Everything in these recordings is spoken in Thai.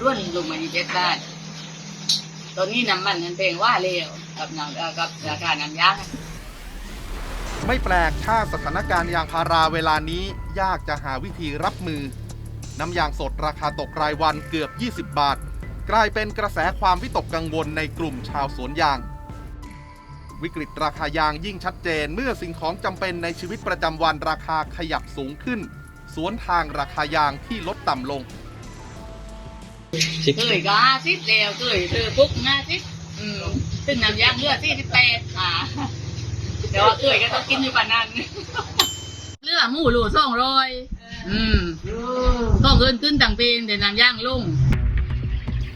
ร่วนลงมาอยู่เจ็ดบาทตอนนี้น้ำมันมันแพงว่าเร็วกับน้ำกับราคาน้ำยางไม่แปลกถ้าสถานการณ์ยางพาราเวลานี้ยากจะหาวิธีรับมือ น้ำยางสดราคาตกรายวันเกือบ 20 บาท กลายเป็นกระแสความวิตกกังวลในกลุ่มชาวสวนยาง วิกฤตราคายางยิ่งชัดเจนเมื่อสิ่งของจำเป็นในชีวิตประจำวันราคาขยับสูงขึ้น สวนทางราคายางที่ลดต่ำลง เคยก็ห้าสิบแล้วเคยซื้อปุ๊บห้าสิบอืมซึ่งน้ำยางเหลือสี่สิบแปดค่ะแต่ว่าเคยก็ต้องกินอยู่ปานนั้นเหลือหมูโลสองร้อยอืมต้องเกินขึ้นต่างเป็นแต่น้ำยางลง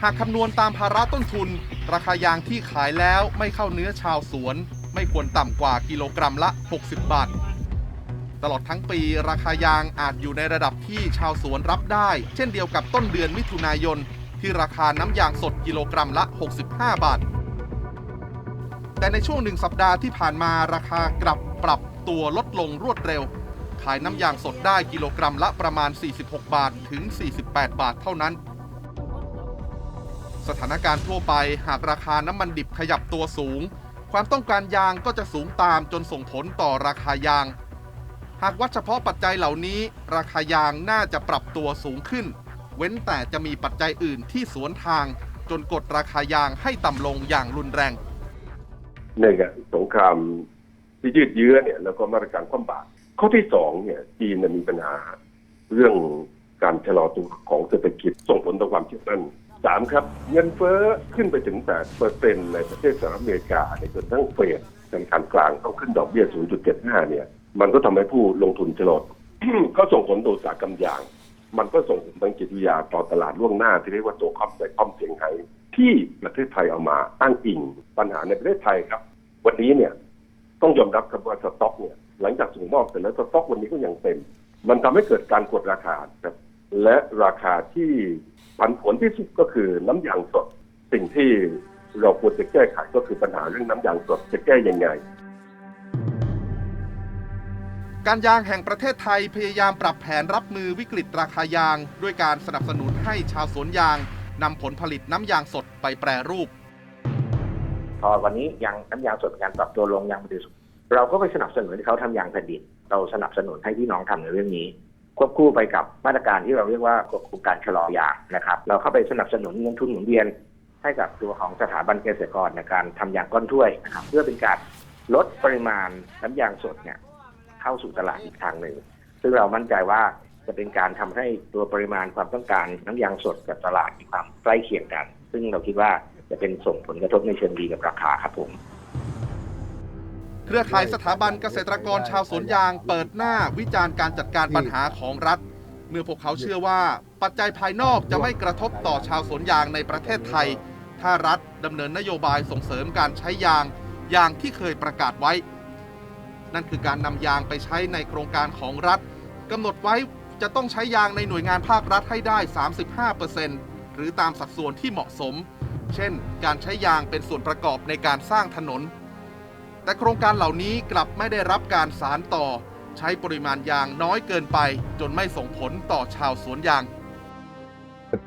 หากคำนวณตามภาระต้นทุน ราคายางที่ขายแล้วไม่เข้าเนื้อชาวสวน ไม่ควรต่ำกว่ากิโลกรัมละ 60 บาท ตลอดทั้งปีราคายางอาจอยู่ในระดับที่ชาวสวนรับได้ เช่นเดียวกับต้นเดือนมิถุนายน ที่ราคาน้ำยางสดกิโลกรัมละ 65 บาท แต่ในช่วงหนึ่งสัปดาห์ที่ผ่านมาราคากลับปรับตัวลดลงรวดเร็ว ขายน้ำยางสดได้กิโลกรัมละประมาณ 46 บาทถึง 48 บาทเท่านั้น สถานการณ์ทั่วไปหากราคาน้ำมันดิบขยับตัวสูง ความต้องการยางก็จะสูงตามจนส่งผลต่อราคายาง หากวัดเฉพาะปัจจัยเหล่านี้ ราคายางน่าจะปรับตัวสูงขึ้น เว้นแต่จะมีปัจจัยอื่นที่สวนทาง จนกดราคายางให้ต่ำลงอย่างรุนแรงหนึ่งอะสงครามที่ยืดเยื้อเนี่ยแล้วก็มาตรการคว่ำบาตรข้อที่สองเนี่ยจีนมีปัญหา เรื่องการชะลอตัวของเศรษฐกิจส่งผลต่อความเชื่อมั่นสามครับ เงินเฟ้อขึ้นไปถึง8เปอร์เซ็นในประเทศสหรัฐอเมริกาในจนทั้งเฟดธนาคารกลางต้องขึ้นดอกเบี้ย 0.75 เนี่ย มันก็ทำให้ผู้ลงทุนชะลอก็ส่งผลต่ออุตสาหกรรมยาง มันก็ส่งผลทางจิตวิทยาต่อตลาดล่วงหน้าที่เรียกว่าตัวคอมไซคอมเสียงไทยที่ประเทศไทยเอามาอ้างอิงปัญหาในประเทศไทยครับ วันนี้เนี่ยต้องยอมรับครับว่าสต็อกเนี่ยหลังจากส่งมอบเสร็จแล้วสต็อกวันนี้ก็ยังเต็ม มันทำให้เกิดการกดราคาครับและราคาที่ผันผวนที่สุดก็คือน้ำยางสดสิ่งที่เราควรจะแก้ไขก็คือปัญหาเรื่องน้ำยางสดจะแก้ยังไง การยางแห่งประเทศไทยพยายามปรับแผนรับมือวิกฤตราคายาง ด้วยการสนับสนุนให้ชาวสวนยางนำผลผลิตน้ำยางสดไปแปรรูป พอวันนี้ยางน้ำยางสดการปรับตัวลงยางบริสุทธิ์เราก็ไปสนับสนุนให้เขาทำยางแผ่นดินเราสนับสนุนให้พี่น้องทำในเรื่องนี้ ควบคู่ไปกับมาตรการที่เราเรียกว่าโครงการชะลอยางนะครับ เราเข้าไปสนับสนุนเงินทุนหมุนเวียน ให้กับตัวของสถาบันเกษตรกรในการทำยางก้อนถ้วยนะครับเพื่อเป็นการลดปริมาณน้ำยางสดเนี่ย เข้าสู่ตลาดอีกทางหนึ่ง ซึ่งเรามั่นใจว่าจะเป็นการทำให้ตัวปริมาณความต้องการน้ำยางสดกับตลาดมีความใกล้เคียงกัน ซึ่งเราคิดว่าจะเป็นส่งผลกระทบในเชิงดีกับราคาครับผมเครือข่ายสถาบันเกษตรกรชาวสวนยางเปิดหน้าวิจารณ์การจัดการปัญหาของรัฐ เมื่อพวกเขาเชื่อว่าปัจจัยภายนอกจะไม่กระทบต่อชาวสวนยางในประเทศไทย ถ้ารัฐดำเนินนโยบายส่งเสริมการใช้ยางอย่างที่เคยประกาศไว้ นั่นคือการนำยางไปใช้ในโครงการของรัฐกำหนดไว้จะต้องใช้ยางในหน่วยงานภาครัฐให้ได้ 35%หรือตามสัดส่วนที่เหมาะสม เช่น การใช้ยางเป็นส่วนประกอบในการสร้างถนน แต่โครงการเหล่านี้กลับไม่ได้รับการสารต่อ ใช้ปริมาณยางน้อยเกินไป จนไม่ส่งผลต่อชาวสวนยาง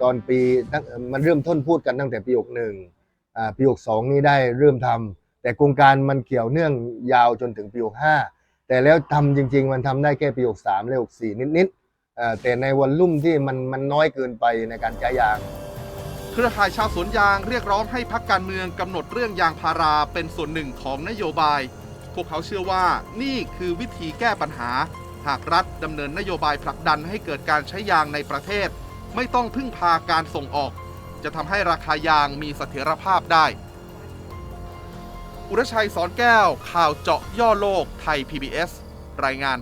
ตอนปีมันเริ่มต้นพูดกันตั้งแต่ปี61อ่าปี62นี่ได้เริ่มทำ แต่โครงการมันเกี่ยวเนื่องยาวจนถึงปี 65 แต่แล้วทำจริง ๆ มันทำได้แค่ปี 63 และ 64 นิดๆอ่าแต่ในวันลุ่มที่มันมันน้อยเกินไปในการใช้ยาง เครือข่ายชาวสวนยางเรียกร้องให้พักการเมืองกำหนดเรื่องยางพาราเป็นส่วนหนึ่งของนโยบาย พวกเขาเชื่อว่านี่คือวิธีแก้ปัญหา หากรัฐดำเนินนโยบายผลักดันให้เกิดการใช้ยางในประเทศ ไม่ต้องพึ่งพาการส่งออก จะทำให้ราคายางมีเสถียรภาพได้ อุรชัยสอนแก้ว ข่าวเจาะย่อโลกไทย PBS รายงาน